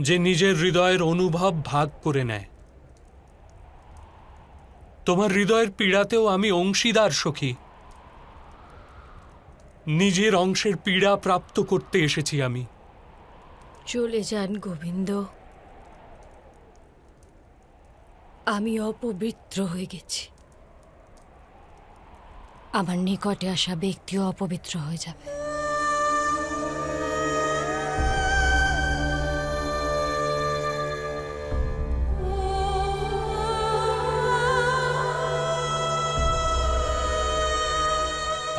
যে নিজের হৃদয়ের অনুভব ভাগ করে নেয়। তোমার হৃদয়ের পীড়াতেও আমি অংশীদার সখী। নিজের অংশের পীড়া প্রাপ্ত করতে এসেছি আমি। চলে যান গোবিন্দ। আমি অপবিত্র হয়ে গেছি। আমার নিকটে আসা ব্যক্তিও অপবিত্র হয়ে যাবে।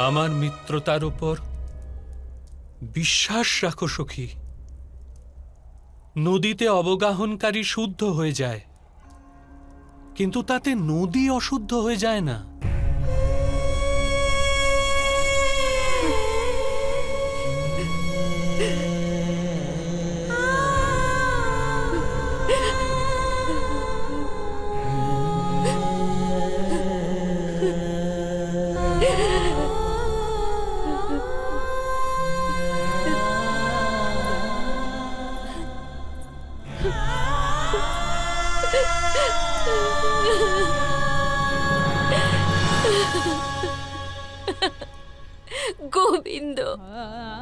আমার মিত্রতার উপর বিশ্বাস রাখো, সখী। নদীতে অবগাহনকারী শুদ্ধ হয়ে যায়, কিন্তু তাতে নদী অশুদ্ধ হয়ে যায় না। গোবিন্দ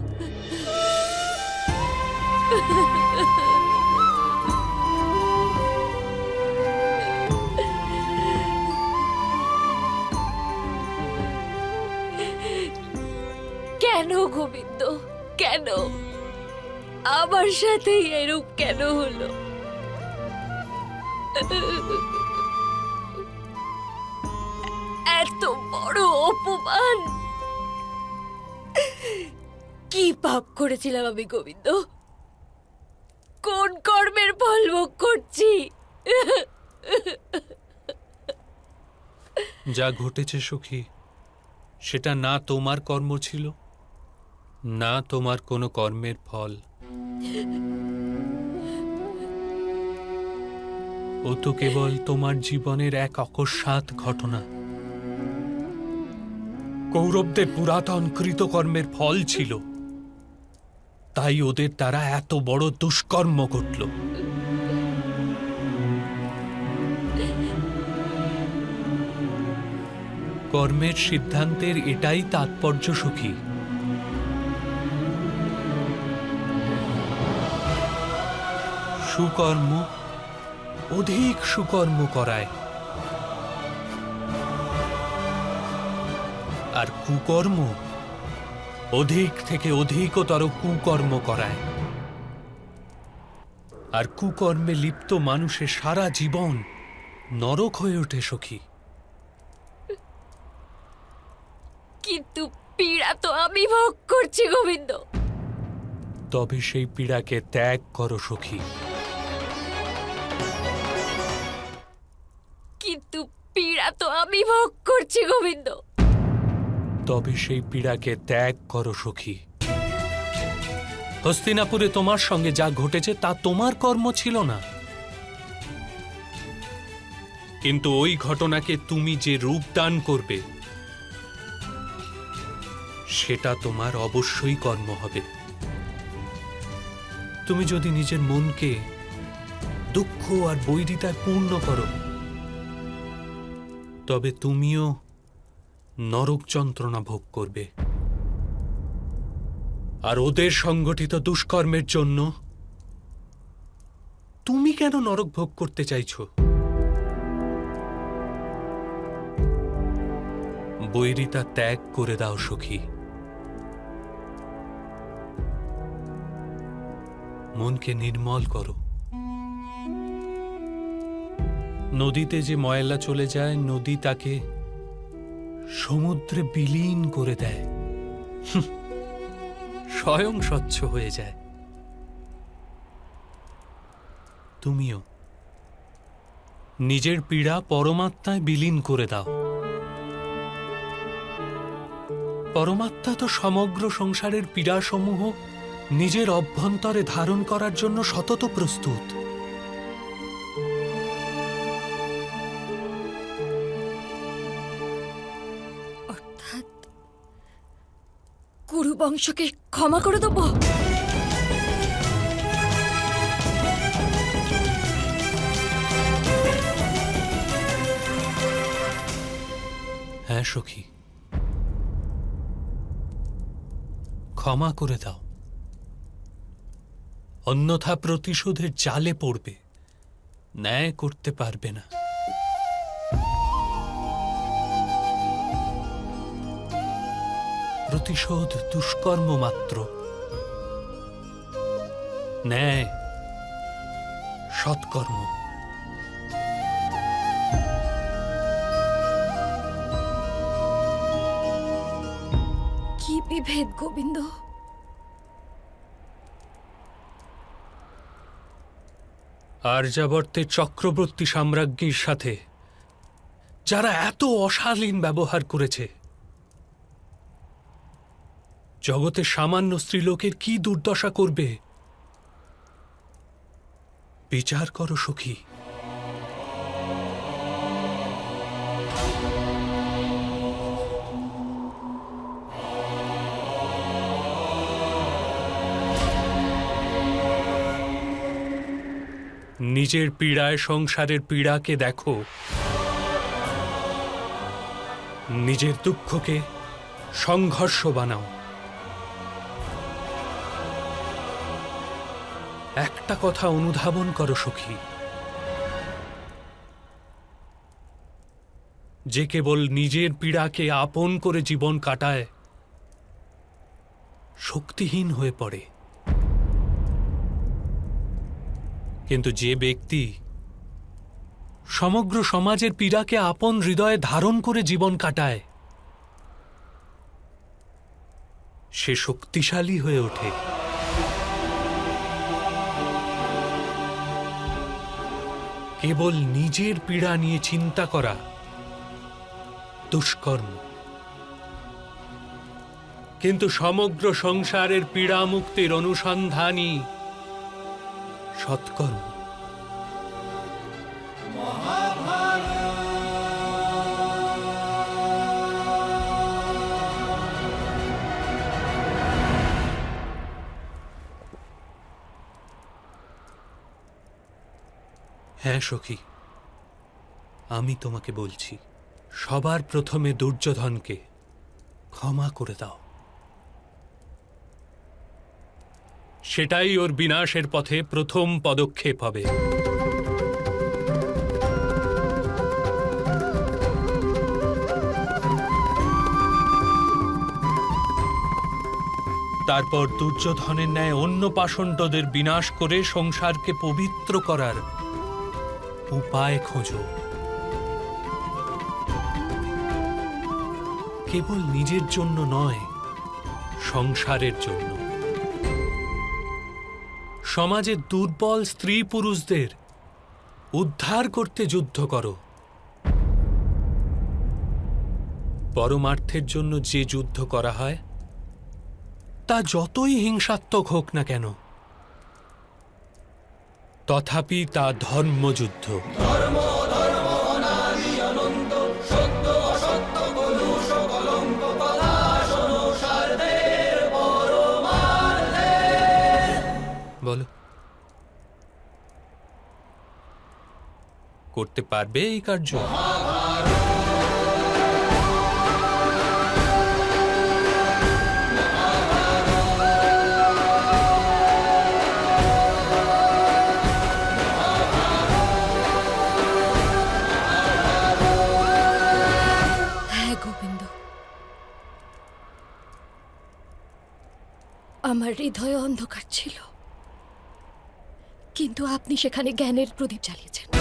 কেন গোবিন্দ? কেন? আমার সাথে এরূপ কেন হলো? এত বড় অপমান! কি পাপ করেছিলাম আমি গোবিন্দ? কোন কর্মের ফল ভোগ করছি? যা ঘটেছে সুখী, সেটা না তোমার কর্ম ছিল, না তোমার কোনো কর্মের ফল। ও তো কেবল তোমার জীবনের এক অকস্মাৎ ঘটনা। কৌরবদের পুরাতন কৃতকর্মের ফল ছিল। তাই ওদের তারা এত বড় দুষ্কর্ম ঘটল। কর্মের সিদ্ধান্তের এটাই তাৎপর্য সুখী। সুকর্ম অধিক সুকর্ম করায়। আর কুকর্ম অধিক থেকে অধিকতর কুকর্ম করায়। আর কুকর্মে লিপ্ত মানুষের সারা জীবন নরক হয়ে ওঠে সখী। কিন্তু পীড়া তো আমি ভোগ করছি গোবিন্দ। তবে সেই পীড়াকে ত্যাগ করো সখী। কিন্তু পীড়া তো আমি ভোগ করছি গোবিন্দ। তবে সেই পীড়াকে ত্যাগ করো, সখী। হস্তিনাপুরে তোমার সঙ্গে যা ঘটেছে তা তোমার কর্ম ছিল না। কিন্তু ওই ঘটনাকে তুমি যে রূপ দান করবে, সেটা তোমার অবশ্যই কর্ম হবে। তুমি যদি নিজের মনকে দুঃখ আর বৈরিতায় পূর্ণ করো, তবে তুমিও নরক যন্ত্রণা ভোগ করবে। আর ওদের সংগঠিত দুষ্কর্মের জন্য তুমি কেন নরক ভোগ করতে চাইছো? বৈরিতা ত্যাগ করে দাও, সখী। মনকে নির্মল করো। নদীতে যে ময়লা চলে যায়, নদী তাকে সমুদ্রে বিলীন করে দেয়। স্বয়ং স্বচ্ছ হয়ে যায়। তুমিও নিজের পীড়া পরমাত্মায় বিলীন করে দাও। পরমাত্মা তো সমগ্র সংসারের পীড়াসমূহ নিজের অভ্যন্তরে ধারণ করার জন্য সতত প্রস্তুত। বংশকে ক্ষমা করে দেবো। হ্যাঁ সখী। ক্ষমা করে দাও। অন্যথা প্রতিশোধের জালে পড়বে। ন্যায় করতে পারবে না। প্রতিশোধ দুষ্কর্ম মাত্র। ন্যায় সৎকর্ম। কি বিভেদ গোবিন্দ? আর্যাবর্তের চক্রবর্তী সাম্রাজ্ঞীর সাথে যারা এত অশালীন ব্যবহার করেছে জগতের সামান্য স্ত্রীলোকের কি দুর্দশা করবে? বিচার করো, সখী। নিজের পীড়ায় সংসারের পীড়াকে দেখো। নিজের দুঃখকে সংঘর্ষ বানাও। একটা কথা অনুধাবন করো, সখী। যে কেবল নিজের পীড়াকে আপন করে জীবন কাটায়, শক্তিহীন হয়ে পড়ে। কিন্তু যে ব্যক্তি সমগ্র সমাজের পীড়াকে আপন হৃদয়ে ধারণ করে জীবন কাটায়, সে শক্তিশালী হয়ে ওঠে। কেবল নিজের পীড়া নিয়ে চিন্তা করা। দুষ্কর্ম। কিন্তু সমগ্র সংসারের পীড়া মুক্তির অনুসন্ধানই সৎকর্ম। হ্যাঁ সখী। আমি তোমাকে বলছি, সবার প্রথমে দুর্যোধনকে ক্ষমা করে দাও। সেটাই ওর বিনাশের পথে প্রথম পদক্ষেপ হবে। তারপর দুর্যোধনের ন্যায় অন্য পাষণ্ডদের বিনাশ করে সংসারকে পবিত্র করার উপায় খোঁজো। কেবল নিজের জন্য নয়, সংসারের জন্য। সমাজে দুর্বল স্ত্রী পুরুষদের উদ্ধার করতে যুদ্ধ করো। পরমার্থের জন্য যে যুদ্ধ করা হয়, তা যতই হিংসাত্মক হোক না কেন তথাপি তা ধর্মযুদ্ধ। করতে পারবে এই কার্য? আমার হৃদয় অন্ধকার ছিল। কিন্তু আপনি সেখানে জ্ঞানের প্রদীপ জ্বালিয়েছেন।